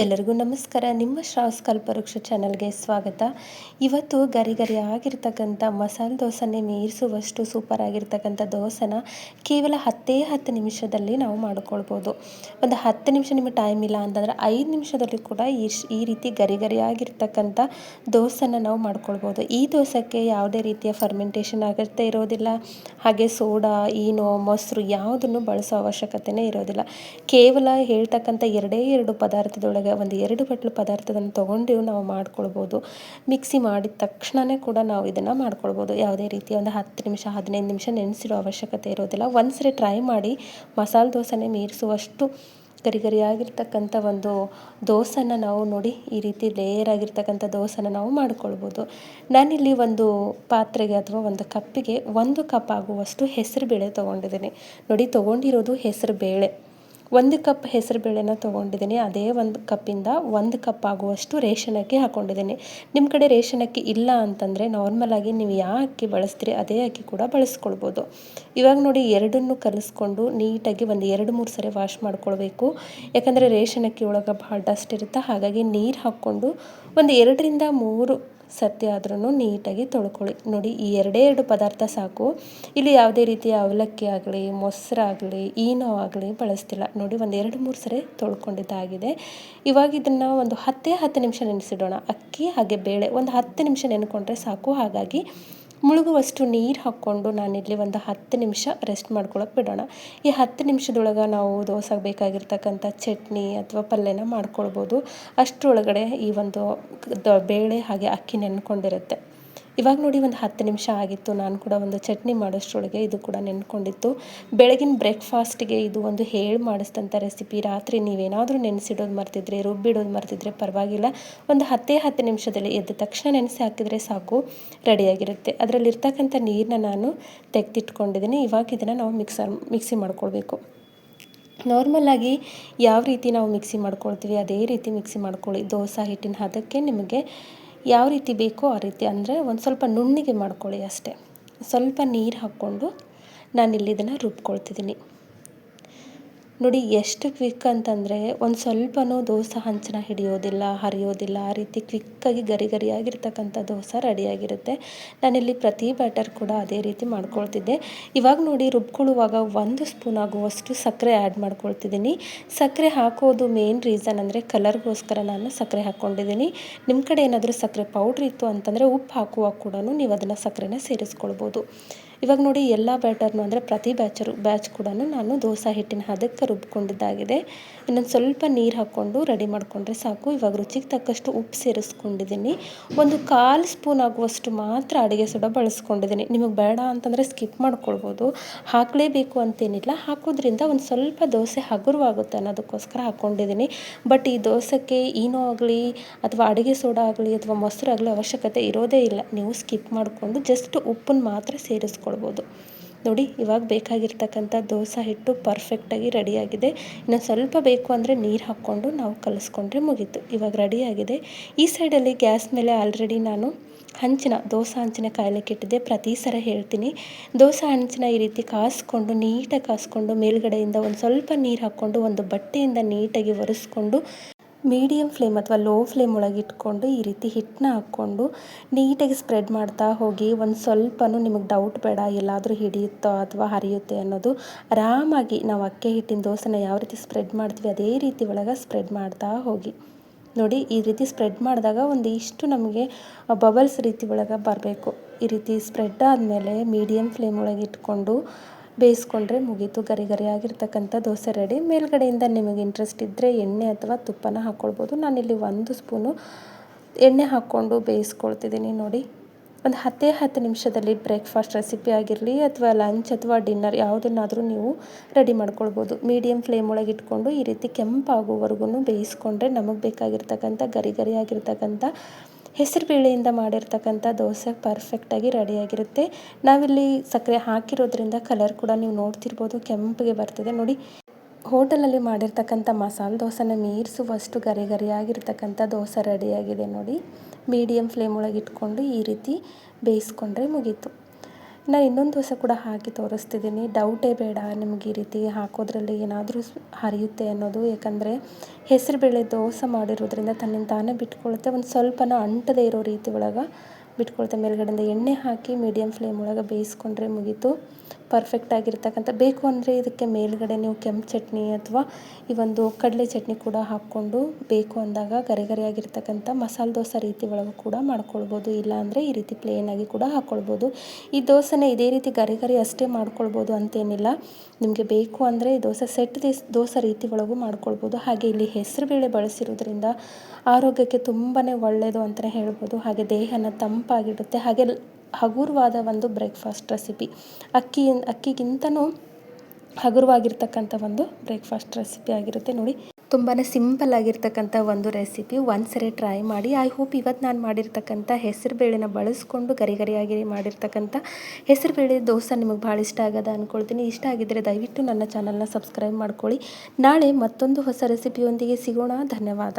ಎಲ್ಲರಿಗೂ ನಮಸ್ಕಾರ. ನಿಮ್ಮ ಶ್ರಾವ್ಸ್ ಕಲ್ಪವೃಕ್ಷ ಚಾನಲ್ಗೆ ಸ್ವಾಗತ. ಇವತ್ತು ಗರಿ ಗರಿ ಆಗಿರ್ತಕ್ಕಂಥ ಮಸಾಲೆ ದೋಸೆನೇ ಮೀರಿಸುವಷ್ಟು ಸೂಪರ್ ಆಗಿರ್ತಕ್ಕಂಥ ದೋಸೆನ ಕೇವಲ ಹತ್ತೇ ಹತ್ತು ನಿಮಿಷದಲ್ಲಿ ನಾವು ಮಾಡ್ಕೊಳ್ಬೋದು. ಒಂದು ಹತ್ತು ನಿಮಿಷ ನಿಮಗೆ ಟೈಮ್ ಇಲ್ಲ ಅಂತಂದರೆ ಐದು ನಿಮಿಷದಲ್ಲಿ ಕೂಡ ಈ ರೀತಿ ಗರಿ ಗರಿ ಆಗಿರ್ತಕ್ಕಂಥ ದೋಸೆನ ನಾವು ಮಾಡ್ಕೊಳ್ಬೋದು. ಈ ದೋಸೆಗೆ ಯಾವುದೇ ರೀತಿಯ ಫರ್ಮೆಂಟೇಷನ್ ಆಗುತ್ತೆ ಇರೋದಿಲ್ಲ. ಹಾಗೆ ಸೋಡಾ, ಈನೋ, ಮೊಸರು ಯಾವುದನ್ನು ಬಳಸೋ ಅವಶ್ಯಕತೆಯೇ ಇರೋದಿಲ್ಲ. ಕೇವಲ ಹೇಳ್ತಕ್ಕಂಥ ಎರಡೇ ಎರಡು ಪದಾರ್ಥದೊಳಗೆ ಒಂದು ಎರಡು ಬಟ್ಲು ಪದಾರ್ಥವನ್ನು ತೊಗೊಂಡು ನಾವು ಮಾಡ್ಕೊಳ್ಬೋದು. ಮಿಕ್ಸಿ ಮಾಡಿದ ತಕ್ಷಣವೇ ಕೂಡ ನಾವು ಇದನ್ನು ಮಾಡ್ಕೊಳ್ಬೋದು. ಯಾವುದೇ ರೀತಿಯ ಒಂದು ಹತ್ತು ನಿಮಿಷ, ಹದಿನೈದು ನಿಮಿಷ ನೆನೆಸಿರೋ ಅವಶ್ಯಕತೆ ಇರೋದಿಲ್ಲ. ಒಂದ್ಸರಿ ಟ್ರೈ ಮಾಡಿ ಮಸಾಲೆ ದೋಸೆನೇ ಮೀರಿಸುವಷ್ಟು ಗರಿ ಗರಿಯಾಗಿರ್ತಕ್ಕಂಥ ಒಂದು ದೋಸೆನ ನಾವು ನೋಡಿ ಈ ರೀತಿ ಲೇಯರ್ ಆಗಿರ್ತಕ್ಕಂಥ ದೋಸೆನ ನಾವು ಮಾಡ್ಕೊಳ್ಬೋದು. ನಾನಿಲ್ಲಿ ಒಂದು ಪಾತ್ರೆಗೆ ಅಥವಾ ಒಂದು ಕಪ್ಪಿಗೆ ಒಂದು ಕಪ್ ಆಗುವಷ್ಟು ಹೆಸರು ಬೇಳೆ ತೊಗೊಂಡಿದ್ದೀನಿ. ನೋಡಿ, ತೊಗೊಂಡಿರೋದು ಹೆಸರು ಬೇಳೆ ಒಂದು ಕಪ್ ಹೆಸರು ಬೇಳೆನ ತೊಗೊಂಡಿದ್ದೀನಿ. ಅದೇ ಒಂದು ಕಪ್ಪಿಂದ ಒಂದು ಕಪ್ ಆಗುವಷ್ಟು ರೇಷನ್ ಅಕ್ಕಿ ಹಾಕ್ಕೊಂಡಿದ್ದೀನಿ ನಿಮ್ಮ ಕಡೆ ರೇಷನ್ ಅಕ್ಕಿ ಇಲ್ಲ ಅಂತಂದರೆ ನಾರ್ಮಲಾಗಿ ನೀವು ಯಾವ ಅಕ್ಕಿ ಬಳಸ್ತೀರಿ, ಅದೇ ಅಕ್ಕಿ ಕೂಡ ಬಳಸ್ಕೊಳ್ಬೋದು. ಇವಾಗ ನೋಡಿ ಎರಡನ್ನೂ ಕಲಿಸ್ಕೊಂಡು ನೀಟಾಗಿ ಒಂದು ಎರಡು ಮೂರು ಸರಿ ವಾಶ್ ಮಾಡ್ಕೊಳ್ಬೇಕು. ಯಾಕಂದರೆ ರೇಷನ್ ಅಕ್ಕಿ ಒಳಗೆ ಭಾಳ ಡಸ್ಟ್ ಇರುತ್ತೆ. ಹಾಗಾಗಿ ನೀರು ಹಾಕ್ಕೊಂಡು ಒಂದು ಎರಡರಿಂದ ಮೂರು ಸತ್ಯ ಆದ್ರೂ ನೀಟಾಗಿ ತೊಳ್ಕೊಳ್ಳಿ. ನೋಡಿ, ಈ ಎರಡೇ ಎರಡು ಪದಾರ್ಥ ಸಾಕು. ಇಲ್ಲಿ ಯಾವುದೇ ರೀತಿಯ ಅವಲಕ್ಕಿ ಆಗಲಿ ಮೊಸರಾಗಲಿ ಈನೋ ಆಗಲಿ ಬಳಸ್ತಿಲ್ಲ. ನೋಡಿ, ಒಂದು ಎರಡು ಮೂರು ಸರಿ ತೊಳ್ಕೊಂಡಿದ್ದಾಗಿದೆ. ಇವಾಗ ಇದನ್ನು ಒಂದು ಹತ್ತೇ ಹತ್ತು ನಿಮಿಷ ನೆನೆಸಿಡೋಣ. ಅಕ್ಕಿ ಹಾಗೆ ಬೇಳೆ ಒಂದು ಹತ್ತು ನಿಮಿಷ ನೆನ್ಕೊಂಡ್ರೆ ಸಾಕು. ಹಾಗಾಗಿ ಮುಳುಗುವಷ್ಟು ನೀರು ಹಾಕ್ಕೊಂಡು ನಾನಿಲ್ಲಿ ಒಂದು ಹತ್ತು ನಿಮಿಷ ರೆಸ್ಟ್ ಮಾಡ್ಕೊಳಕ್ಕೆ ಬಿಡೋಣ. ಈ ಹತ್ತು ನಿಮಿಷದೊಳಗೆ ನಾವು ದೋಸೆಗೆ ಬೇಕಾಗಿರ್ತಕ್ಕಂಥ ಚಟ್ನಿ ಅಥವಾ ಪಲ್ಯನ ಮಾಡ್ಕೊಳ್ಬೋದು. ಅಷ್ಟರೊಳಗಡೆ ಈ ಒಂದು ಬೇಳೆ ಹಾಗೆ ಅಕ್ಕಿ ನೆನ್ಕೊಂಡಿರುತ್ತೆ. ಇವಾಗ ನೋಡಿ ಒಂದು ಹತ್ತು ನಿಮಿಷ ಆಗಿತ್ತು. ನಾನು ಕೂಡ ಒಂದು ಚಟ್ನಿ ಮಾಡೋಷ್ಟರೊಳಗೆ ಇದು ಕೂಡ ನೆನ್ಕೊಂಡಿತ್ತು. ಬೆಳಗಿನ ಬ್ರೇಕ್ಫಾಸ್ಟ್ಗೆ ಇದು ಒಂದು ಹೇಳಿ ಮಾಡಿಸಿದಂಥ ರೆಸಿಪಿ. ರಾತ್ರಿ ನೀವೇನಾದರೂ ನೆನೆಸಿಡೋದು ಮರ್ತಿದ್ರೆ, ರುಬ್ಬಿಡೋದು ಮರ್ತಿದ್ರೆ ಪರವಾಗಿಲ್ಲ. ಒಂದು ಹತ್ತೇ ಹತ್ತು ನಿಮಿಷದಲ್ಲಿ ಎದ್ದ ತಕ್ಷಣ ನೆನೆಸಿ ಹಾಕಿದರೆ ಸಾಕು ರೆಡಿಯಾಗಿರುತ್ತೆ ಅದರಲ್ಲಿರ್ತಕ್ಕಂಥ ನೀರನ್ನ ನಾನು ತೆಗೆದಿಟ್ಕೊಂಡಿದ್ದೀನಿ ಇವಾಗ ಇದನ್ನು ನಾವು ಮಿಕ್ಸರ್, ಮಿಕ್ಸಿ ಮಾಡ್ಕೊಳ್ಬೇಕು. ನಾರ್ಮಲಾಗಿ ಯಾವ ರೀತಿ ನಾವು ಮಿಕ್ಸಿ ಮಾಡ್ಕೊಳ್ತೀವಿ, ಅದೇ ರೀತಿ ಮಿಕ್ಸಿ ಮಾಡ್ಕೊಳ್ಳಿ. ದೋಸೆ ಹಿಟ್ಟಿನ ಹದಕ್ಕೆ ನಿಮಗೆ ಯಾವ ರೀತಿ ಬೇಕೋ ಆ ರೀತಿ ಅಂದರೆ ಒಂದು ಸ್ವಲ್ಪ ನುಣ್ಣಿಗೆ ಮಾಡ್ಕೊಳ್ಳಿ ಅಷ್ಟೇ. ಸ್ವಲ್ಪ ನೀರು ಹಾಕ್ಕೊಂಡು ನಾನಿಲ್ಲಿ ಇದನ್ನು ರುಬ್ಕೊಳ್ತಿದ್ದೀನಿ. ನೋಡಿ, ಎಷ್ಟು ಕ್ವಿಕ್ ಅಂತಂದರೆ ಒಂದು ಸ್ವಲ್ಪನೂ ದೋಸೆ ಹಂಚನ ಹಿಡಿಯೋದಿಲ್ಲ, ಹರಿಯೋದಿಲ್ಲ. ಆ ರೀತಿ ಕ್ವಿಕ್ಕಾಗಿ ಗರಿ ಗರಿಯಾಗಿರ್ತಕ್ಕಂಥ ದೋಸೆ ರೆಡಿಯಾಗಿರುತ್ತೆ. ನಾನಿಲ್ಲಿ ಪ್ರತಿ ಬ್ಯಾಟರ್ ಕೂಡ ಅದೇ ರೀತಿ ಮಾಡ್ಕೊಳ್ತಿದ್ದೆ. ಇವಾಗ ನೋಡಿ, ರುಬ್ಕೊಳ್ಳುವಾಗ ಒಂದು ಸ್ಪೂನ್ ಆಗುವಷ್ಟು ಸಕ್ಕರೆ ಆ್ಯಡ್ ಮಾಡ್ಕೊಳ್ತಿದ್ದೀನಿ. ಸಕ್ಕರೆ ಹಾಕೋದು ಮೇನ್ ರೀಸನ್ ಅಂದರೆ ಕಲರ್ಗೋಸ್ಕರ ನಾನು ಸಕ್ಕರೆ ಹಾಕ್ಕೊಂಡಿದ್ದೀನಿ. ನಿಮ್ಮ ಕಡೆ ಏನಾದರೂ ಸಕ್ಕರೆ ಪೌಡ್ರ್ ಇತ್ತು ಅಂತಂದರೆ ಉಪ್ಪು ಹಾಕುವಾಗ ಕೂಡ ನೀವು ಅದನ್ನು ಸಕ್ಕರೆನ ಸೇರಿಸ್ಕೊಳ್ಬೋದು. ಇವಾಗ ನೋಡಿ ಎಲ್ಲ ಬ್ಯಾಟರ್ನು ಅಂದರೆ ಪ್ರತಿ ಬ್ಯಾಚರು ಬ್ಯಾಚ್ ಕೂಡ ನಾನು ದೋಸೆ ಹಿಟ್ಟಿನ ಹದಕ್ಕೆ ರುಬ್ಕೊಂಡಿದ್ದಾಗಿದೆ. ಇನ್ನೊಂದು ಸ್ವಲ್ಪ ನೀರು ಹಾಕ್ಕೊಂಡು ರೆಡಿ ಮಾಡಿಕೊಂಡ್ರೆ ಸಾಕು. ಇವಾಗ ರುಚಿಗೆ ತಕ್ಕಷ್ಟು ಉಪ್ಪು ಸೇರಿಸ್ಕೊಂಡಿದ್ದೀನಿ ಒಂದು ಕಾಲು ಸ್ಪೂನ್ ಆಗುವಷ್ಟು ಮಾತ್ರ ಅಡುಗೆ ಸೋಡಾ ಬಳಸ್ಕೊಂಡಿದ್ದೀನಿ ನಿಮಗೆ ಬೇಡ ಅಂತಂದರೆ ಸ್ಕಿಪ್ ಮಾಡ್ಕೊಳ್ಬೋದು. ಹಾಕಲೇಬೇಕು ಅಂತೇನಿಲ್ಲ. ಹಾಕೋದ್ರಿಂದ ಒಂದು ಸ್ವಲ್ಪ ದೋಸೆ ಹಗುರವಾಗುತ್ತೆ ಅನ್ನೋದಕ್ಕೋಸ್ಕರ ಹಾಕ್ಕೊಂಡಿದ್ದೀನಿ ಬಟ್ ಈ ದೋಸೆಗೆ ಏನೋ ಆಗಲಿ ಅಥವಾ ಅಡುಗೆ ಸೋಡಾ ಆಗಲಿ ಅಥವಾ ಮೊಸರು ಆಗಲಿ ಅವಶ್ಯಕತೆ ಇರೋದೇ ಇಲ್ಲ. ನೀವು ಸ್ಕಿಪ್ ಮಾಡಿಕೊಂಡು ಜಸ್ಟ್ ಉಪ್ಪನ್ನು ಮಾತ್ರ ಸೇರಿಸ್ಕೊಳ್ಳಿ ಮಾಡ್ಕೊಳ್ಬೋದು ನೋಡಿ, ಇವಾಗ ಬೇಕಾಗಿರ್ತಕ್ಕಂಥ ದೋಸೆ ಹಿಟ್ಟು ಪರ್ಫೆಕ್ಟಾಗಿ ರೆಡಿಯಾಗಿದೆ ಇನ್ನು ಸ್ವಲ್ಪ ಬೇಕು ಅಂದರೆ ನೀರು ಹಾಕ್ಕೊಂಡು ನಾವು ಕಲಿಸ್ಕೊಂಡ್ರೆ ಮುಗೀತು. ಇವಾಗ ರೆಡಿಯಾಗಿದೆ ಈ ಸೈಡಲ್ಲಿ ಗ್ಯಾಸ್ ಮೇಲೆ ಆಲ್ರೆಡಿ ನಾನು ಹಂಚಿನ, ದೋಸೆ ಹಂಚಿನ ಕಾಯ್ಲಿಕ್ಕೆ ಇಟ್ಟಿದ್ದೆ. ಪ್ರತಿ ಸಲ ಹೇಳ್ತೀನಿ. ದೋಸೆ ಹಂಚಿನ ಈ ರೀತಿ ಕಾಸ್ಕೊಂಡು, ನೀಟಾಗಿ ಕಾಸ್ಕೊಂಡು ಮೇಲ್ಗಡೆಯಿಂದ ಒಂದು ಸ್ವಲ್ಪ ನೀರು ಹಾಕ್ಕೊಂಡು, ಒಂದು ಬಟ್ಟೆಯಿಂದ ನೀಟಾಗಿ ಒರೆಸ್ಕೊಂಡು ಮೀಡಿಯಮ್ ಫ್ಲೇಮ್ ಅಥವಾ ಲೋ ಫ್ಲೇಮ್ ಒಳಗೆ ಇಟ್ಕೊಂಡು ಈ ರೀತಿ ಹಿಟ್ಟನ್ನ ಹಾಕ್ಕೊಂಡು ನೀಟಾಗಿ ಸ್ಪ್ರೆಡ್ ಮಾಡ್ತಾ ಹೋಗಿ ಒಂದು ಸ್ವಲ್ಪನೂ ನಿಮಗೆ ಡೌಟ್ ಬೇಡ, ಎಲ್ಲಾದರೂ ಹಿಡಿಯುತ್ತೋ ಅಥವಾ ಹರಿಯುತ್ತೆ ಅನ್ನೋದು ಆರಾಮಾಗಿ ನಾವು ಅಕ್ಕಿ ಹಿಟ್ಟಿನ ದೋಸೆನ ಯಾವ ರೀತಿ ಸ್ಪ್ರೆಡ್ ಮಾಡ್ತೀವಿ ಅದೇ ರೀತಿ ಒಳಗೆ ಸ್ಪ್ರೆಡ್ ಮಾಡ್ತಾ ಹೋಗಿ. ನೋಡಿ ಈ ರೀತಿ ಸ್ಪ್ರೆಡ್ ಮಾಡಿದಾಗ ಒಂದು ಇಷ್ಟು ನಮಗೆ ಬಬಲ್ಸ್ ರೀತಿ ಒಳಗೆ ಬರಬೇಕು. ಈ ರೀತಿ ಸ್ಪ್ರೆಡ್ ಆದಮೇಲೆ ಮೀಡಿಯಮ್ ಫ್ಲೇಮ್ ಒಳಗೆ ಇಟ್ಕೊಂಡು ಬೇಯಿಸ್ಕೊಂಡ್ರೆ ಮುಗೀತು. ಗರಿ ಗರಿಯಾಗಿರ್ತಕ್ಕಂಥ ದೋಸೆ ರೆಡಿ. ಮೇಲ್ಗಡೆಯಿಂದ ನಿಮಗೆ ಇಂಟ್ರೆಸ್ಟ್ ಇದ್ದರೆ ಎಣ್ಣೆ ಅಥವಾ ತುಪ್ಪನ ಹಾಕ್ಕೊಳ್ಬೋದು ನಾನಿಲ್ಲಿ ಒಂದು ಸ್ಪೂನು ಎಣ್ಣೆ ಹಾಕ್ಕೊಂಡು ಬೇಯಿಸ್ಕೊಳ್ತಿದ್ದೀನಿ ನೋಡಿ. ಒಂದು ಹತ್ತೇ ಹತ್ತು ನಿಮಿಷದಲ್ಲಿ ಬ್ರೇಕ್ಫಾಸ್ಟ್ ರೆಸಿಪಿ ಆಗಿರಲಿ ಅಥವಾ ಲಂಚ್ ಅಥವಾ ಡಿನ್ನರ್ ಯಾವುದನ್ನಾದರೂ ನೀವು ರೆಡಿ ಮಾಡ್ಕೊಳ್ಬೋದು. ಮೀಡಿಯಮ್ ಫ್ಲೇಮ್ ಒಳಗೆ ಇಟ್ಕೊಂಡು ಈ ರೀತಿ ಕೆಂಪಾಗುವವರೆಗೂ ಬೇಯಿಸ್ಕೊಂಡ್ರೆ ನಮಗೆ ಬೇಕಾಗಿರ್ತಕ್ಕಂಥ ಗರಿ ಗರಿಯಾಗಿರ್ತಕ್ಕಂಥ ಹೆಸರು ಬೇಳೆಯಿಂದ ಮಾಡಿರ್ತಕ್ಕಂಥ ದೋಸೆ ಪರ್ಫೆಕ್ಟಾಗಿ ರೆಡಿಯಾಗಿರುತ್ತೆ ನಾವಿಲ್ಲಿ ಸಕ್ಕರೆ ಹಾಕಿರೋದ್ರಿಂದ ಕಲರ್ ಕೂಡ ನೀವು ನೋಡ್ತಿರ್ಬೋದು, ಕೆಂಪಿಗೆ ಬರ್ತಿದೆ. ನೋಡಿ, ಹೋಟೆಲಲ್ಲಿ ಮಾಡಿರ್ತಕ್ಕಂಥ ಮಸಾಲೆ ದೋಸೆನ ಮೀರಿಸುವಷ್ಟು ಗರಿ ಗರಿಯಾಗಿರ್ತಕ್ಕಂಥ ದೋಸೆ ರೆಡಿಯಾಗಿದೆ ನೋಡಿ. ಮೀಡಿಯಮ್ ಫ್ಲೇಮ್ ಒಳಗೆ ಇಟ್ಕೊಂಡು ಈ ರೀತಿ ಬೇಯಿಸ್ಕೊಂಡ್ರೆ ಮುಗೀತು. ನಾನು ಇನ್ನೊಂದು ದೋಸೆ ಕೂಡ ಹಾಕಿ ತೋರಿಸ್ತಿದ್ದೀನಿ. ಡೌಟೇ ಬೇಡ, ನಿಮ್ಗೆ ಈ ರೀತಿ ಹಾಕೋದ್ರಲ್ಲಿ ಏನಾದರೂ ಹರಿಯುತ್ತೆ ಅನ್ನೋದು. ಯಾಕಂದರೆ ಹೆಸರುಬೇಳೆ ದೋಸೆ ಮಾಡಿರೋದ್ರಿಂದ ತನ್ನಿಂದ ತಾನೇ ಬಿಟ್ಕೊಳ್ಳುತ್ತೆ ಒಂದು ಸ್ವಲ್ಪನ ಅಂಟದೇ ಇರೋ ರೀತಿ ಒಳಗೆ ಬಿಟ್ಕೊಳುತ್ತೆ ಮೇಲ್ಗಡೆಯಿಂದ ಎಣ್ಣೆ ಹಾಕಿ ಮೀಡಿಯಮ್ ಫ್ಲೇಮ್ ಒಳಗೆ ಬೇಯಿಸ್ಕೊಂಡ್ರೆ ಮುಗೀತು. ಪರ್ಫೆಕ್ಟ್ ಆಗಿರ್ತಕ್ಕಂಥ, ಬೇಕು ಅಂದರೆ ಇದಕ್ಕೆ ಮೇಲ್ಗಡೆ ನೀವು ಕೆಂಪು ಚಟ್ನಿ ಅಥವಾ ಈ ಒಂದು ಕಡಲೆ ಚಟ್ನಿ ಕೂಡ ಹಾಕ್ಕೊಂಡು ಬೇಕು ಅಂದಾಗ ಗರಿ ಗರಿಯಾಗಿರ್ತಕ್ಕಂಥ ಮಸಾಲೆ ದೋಸೆ ರೀತಿ ಒಳಗೂ ಕೂಡ ಮಾಡ್ಕೊಳ್ಬೋದು. ಇಲ್ಲ ಅಂದರೆ ಈ ರೀತಿ ಪ್ಲೇನಾಗಿ ಕೂಡ ಹಾಕ್ಕೊಳ್ಬೋದು ಈ ದೋಸೆನ ಇದೇ ರೀತಿ ಗರಿ ಗರಿ ಅಷ್ಟೇ ಮಾಡ್ಕೊಳ್ಬೋದು ಅಂತೇನಿಲ್ಲ. ನಿಮಗೆ ಬೇಕು ಅಂದರೆ ಈ ದೋಸೆ ಸೆಟ್ ದಿಸ್ ದೋಸೆ ರೀತಿ ಒಳಗೂ ಮಾಡ್ಕೊಳ್ಬೋದು. ಹಾಗೆ ಇಲ್ಲಿ ಹೆಸರುಬೇಳೆ ಬಳಸಿರೋದ್ರಿಂದ ಆರೋಗ್ಯಕ್ಕೆ ತುಂಬಾ ಒಳ್ಳೆಯದು ಅಂತಲೇ ಹೇಳ್ಬೋದು. ಹಾಗೆ ದೇಹನ ತಂಪಾಗಿಡುತ್ತೆ ಹಾಗೆ ಹಗುರವಾದ ಒಂದು ಬ್ರೇಕ್ಫಾಸ್ಟ್ ರೆಸಿಪಿ ಅಕ್ಕಿ, ಅಕ್ಕಿಗಿಂತನೂ ಹಗುರವಾಗಿರ್ತಕ್ಕಂಥ ಒಂದು ಬ್ರೇಕ್ಫಾಸ್ಟ್ ರೆಸಿಪಿ ಆಗಿರುತ್ತೆ. ನೋಡಿ ತುಂಬಾ ಸಿಂಪಲ್ ಆಗಿರ್ತಕ್ಕಂಥ ಒಂದು ರೆಸಿಪಿ ಒಂದು ಸರಿ ಟ್ರೈ ಮಾಡಿ ಐ ಹೋಪ್ ಇವತ್ತು ನಾನು ಮಾಡಿರ್ತಕ್ಕಂಥ ಹೆಸರುಬೇಳೆನ ಬಳಸ್ಕೊಂಡು ಗರಿ ಗರಿಯಾಗಿ ಮಾಡಿರ್ತಕ್ಕಂಥ ಹೆಸರು ಬೇಳೆ ದೋಸೆ ನಿಮಗೆ ಭಾಳ ಇಷ್ಟ ಆಗದ ಅಂದ್ಕೊಳ್ತೀನಿ ಇಷ್ಟ ಆಗಿದ್ದರೆ ದಯವಿಟ್ಟು ನನ್ನ ಚಾನಲ್ನ ಸಬ್ಸ್ಕ್ರೈಬ್ ಮಾಡ್ಕೊಳ್ಳಿ. ನಾಳೆ ಮತ್ತೊಂದು ಹೊಸ ರೆಸಿಪಿಯೊಂದಿಗೆ ಸಿಗೋಣ. ಧನ್ಯವಾದ.